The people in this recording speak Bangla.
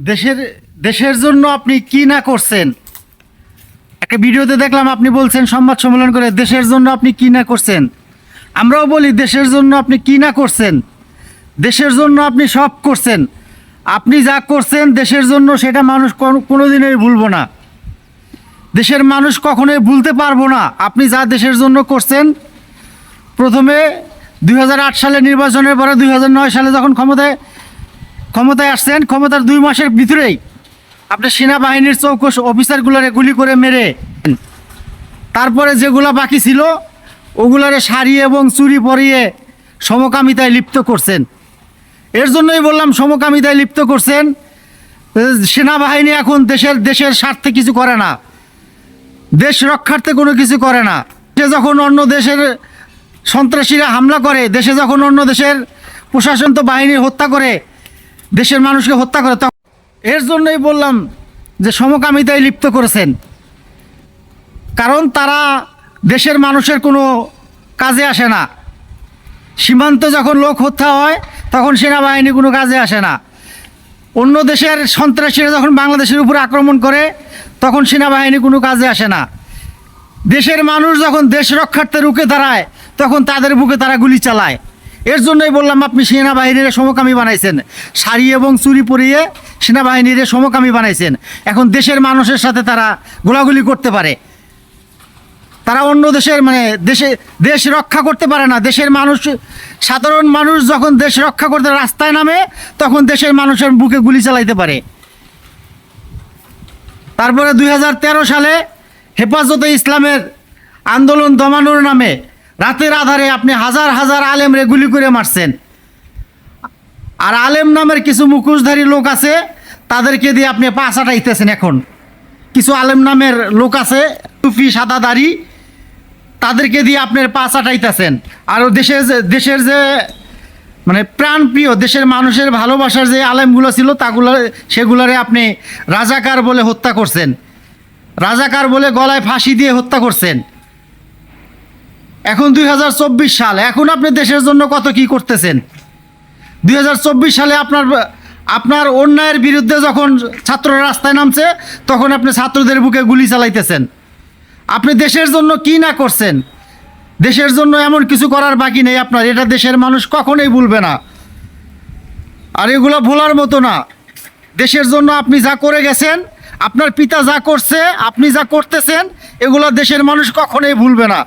দেশের দেশের জন্য আপনি কি না করছেন? একটা ভিডিওতে দেখলাম আপনি বলছেন, সংবাদ সম্মেলন করে দেশের জন্য আপনি কি না করছেন? আমরাও বলি, দেশের জন্য আপনি কি না করছেন? দেশের জন্য আপনি সব করছেন। আপনি যা করছেন, দেশের জন্য সেটা মানুষ কোনো- কোনোদিনই ভুলবো না। দেশের মানুষ কখনোই ভুলতে পারব না। আপনি যা দেশের জন্য করছেন, প্রথমে দুই হাজার আট সালে নির্বাচনের পরে দুই হাজার নয় সালে যখন ক্ষমতায় ক্ষমতায় আসছেন, ক্ষমতার দুই মাসের ভিতরেই আপনি সেনাবাহিনীর চৌকস অফিসারগুলোরে গুলি করে মেরে তারপরে যেগুলা বাকি ছিল, ওগুলারে সারিয়ে এবং চুরি পরিয়ে সমকামিতায় লিপ্ত করছেন। এর জন্যই বললাম সমকামিতায় লিপ্ত করছেন। সেনাবাহিনী এখন দেশের দেশের স্বার্থে কিছু করে না। দেশ রক্ষার্থে কোনো কিছু করে না। সে যখন অন্য দেশের সন্ত্রাসীরা হামলা করে, দেশে যখন অন্য দেশের প্রশাসন তো বাহিনী হত্যা করে দেশের মানুষকে হত্যা করে তখন এর জন্যই বললাম যে সমকামিতায় লিপ্ত করেছেন। কারণ তারা দেশের মানুষের কোনো কাজে আসে না। সীমান্ত যখন লোক হত্যা হয়, তখন সেনাবাহিনী কোনো কাজে আসে না। অন্য দেশের সন্ত্রাসীরা যখন বাংলাদেশের উপর আক্রমণ করে, তখন সেনাবাহিনী কোনো কাজে আসে না। দেশের মানুষ যখন দেশ রক্ষার্থে রুখে দাঁড়ায়, তখন তাদের বুকে তারা গুলি চালায়। এর জন্যই বললাম, আপনি সেনাবাহিনীর সমকামী বানাইছেন। শাড়ি এবং চুরি পরিয়ে সেনাবাহিনীর সমকামী বানাইছেন। এখন দেশের মানুষের সাথে তারা গোলাগুলি করতে পারে। তারা অন্য দেশের মানে দেশে, দেশ রক্ষা করতে পারে না। দেশের মানুষ, সাধারণ মানুষ যখন দেশ রক্ষা করতে রাস্তায় নামে, তখন দেশের মানুষের বুকে গুলি চালাইতে পারে। তারপরে দু হাজার তেরো সালে হেফাজতে ইসলামের আন্দোলন দমানোর নামে রাতের আধারে আপনি হাজার হাজার আলেমরে গুলি করে মারছেন। আর আলেম নামের কিছু মুখোশধারী লোক আছে, তাদেরকে দিয়ে আপনি পাশ আটাইতেছেন এখন। কিছু আলেম নামের লোক আছে টুপি সাদা দাড়ি তাদেরকে দিয়ে আপনার পা চাটাইতেছেন আর দেশের যে দেশের যে মানে প্রাণপ্রিয়, দেশের মানুষের ভালোবাসার যে আলেমগুলো ছিল, তাগুলো, সেগুলোরে আপনি রাজাকার বলে হত্যা করছেন। রাজাকার বলে গলায় ফাঁসি দিয়ে হত্যা করছেন। এখন দুই হাজার চব্বিশ সাল, এখন আপনি দেশের জন্য কত কি করতেছেন? দুই হাজার চব্বিশ সালে আপনার আপনার অন্যায়ের বিরুদ্ধে যখন ছাত্ররা রাস্তায় নামছে, তখন আপনি ছাত্রদের বুকে গুলি চালাইতেছেন। আপনি দেশের জন্য কি না করছেন? দেশের জন্য এমন কিছু করার বাকি নেই আপনার, এটা দেশের মানুষ কখনোই ভুলবে না। আর এগুলো ভোলার মতো না। দেশের জন্য আপনি যা করে গেছেন, আপনার পিতা যা করছে, আপনি যা করতেছেন, এগুলো দেশের মানুষ কখনোই ভুলবে না।